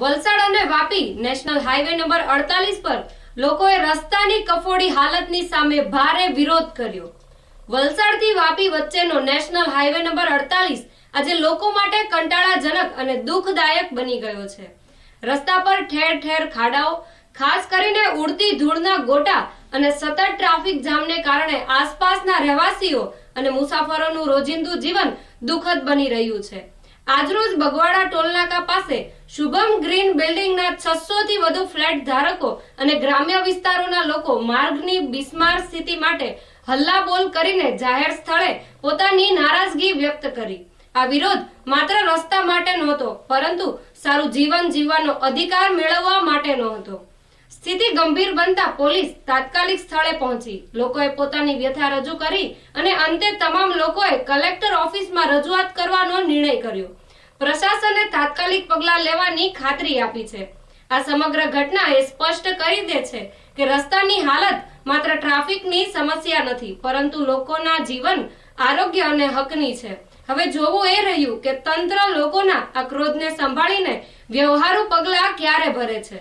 વલસાડ અને Vapi national highway number અડતાલીસ પર લોકોએ રસ્તાની કફોડી હાલતની સામે ભારે વિરોધ કર્યો. વલસાડથી વાપી વચ્ચેનો નેશનલ હાઈવે નંબર અડતાલીસ આજે લોકો માટે કંટાળાજનક અને દુઃખદાયક બની ગયો છે. રસ્તા પર ઠેર ઠેર ખાડાઓ, ખાસ કરીને ઉડતી ધૂળના ગોટા અને સતત ટ્રાફિક જામને કારણે આસપાસના રહેવાસીઓ અને મુસાફરોનું રોજિંદુ જીવન દુઃખદ બની રહ્યું છે. આજરોજ બગવાડા ટોલનાકા પાસે શુભમ ગ્રીન બિલ્ડિંગના છસો થી વધુ ફ્લેટ ધારકો અને ગ્રામ્ય વિસ્તારોના લોકો માર્ગની બિસ્માર સ્થિતિ માટે હલ્લાબોલ કરીને જાહેર સ્થળે પોતાની નારાજગી વ્યક્ત કરી. આ વિરોધ માત્ર રસ્તા માટે નહોતો, પરંતુ સારું જીવન જીવવાનો અધિકાર મેળવવા માટેનો હતો. સ્થિતિ ગંભીર બનતા પોલીસ તાત્કાલિક સ્થળે પહોંચી. લોકોએ પોતાની વ્યથા રજૂ કરી અને અંતે તમામ લોકોએ કલેક્ટર ઓફિસમાં રજૂઆત કરવાનો નિર્ણય કર્યો. પ્રશાસને તાત્કાલિક પગલાં લેવાની ખાતરી આપી છે. આ સમગ્ર ઘટના એ સ્પષ્ટ કરી દે છે કે રસ્તાની હાલત માત્ર ટ્રાફિકની સમસ્યા નથી, પરંતુ લોકોના જીવન, આરોગ્ય અને હકની છે. હવે જોવું એ રહ્યું કે તંત્ર લોકોના આ ક્રોધને સંભાળીને વ્યવહારુ પગલાં ક્યારે ભરે છે?